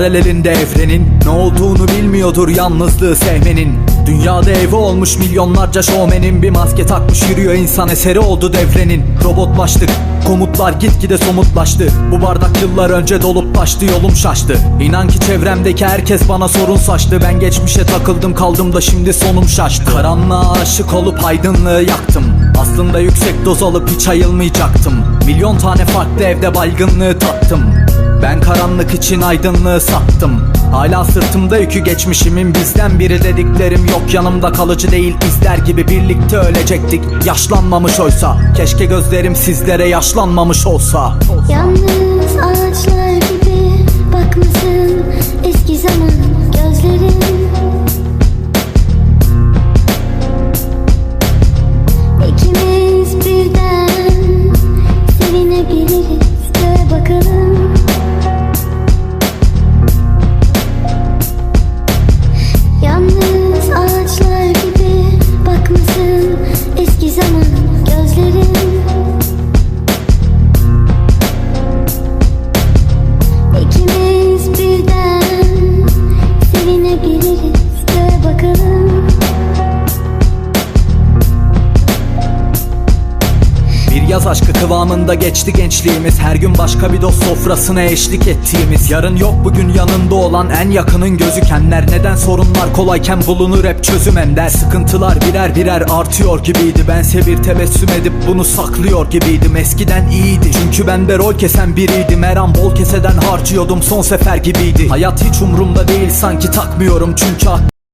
paralelinde evrenin. Ne olduğunu bilmiyordur yalnızlığı sevmenin. Dünyada evi olmuş milyonlarca şovmenin. Bir maske takmış yürüyor insan eseri oldu devrenin. Robotlaştık komutlar gitgide somutlaştı. Bu bardak yıllar önce dolup taştı yolum şaştı. İnan ki çevremdeki herkes bana sorun saçtı. Ben geçmişe takıldım kaldım da şimdi sonum şaştı. Karanlığa aşık olup aydınlığı yaktım. Aslında yüksek doz alıp hiç ayılmayacaktım. Milyon tane farklı evde baygınlığı tattım ben karanlık için aydınlığı sattım. Hala sırtımda yükü geçmişimin bizden biri dediklerim yok. Yanımda kalıcı değil izler gibi birlikte ölecektik. Yaşlanmamış oysa keşke gözlerim sizlere yaşlanmamış olsa. Yalnız ağaçlar gibi bakmasın eski zaman gözlerin İkimiz birden sevinebiliriz göğe bakalım yaz aşkı kıvamında geçti gençliğimiz. Her gün başka bir dost sofrasına eşlik ettiğimiz. Yarın yok bugün yanında olan en yakının gözükenler Neden sorunlar kolayken bulunur hep çözüm ender. Sıkıntılar birer birer artıyor gibiydi. Bense bir tebessüm edip bunu saklıyor gibiydim. Eskiden iyiydi çünkü ben de rol kesen biriydim. Her an bol keseden harcıyordum son sefer gibiydi. Hayat hiç umurumda değil sanki takmıyorum. Çünkü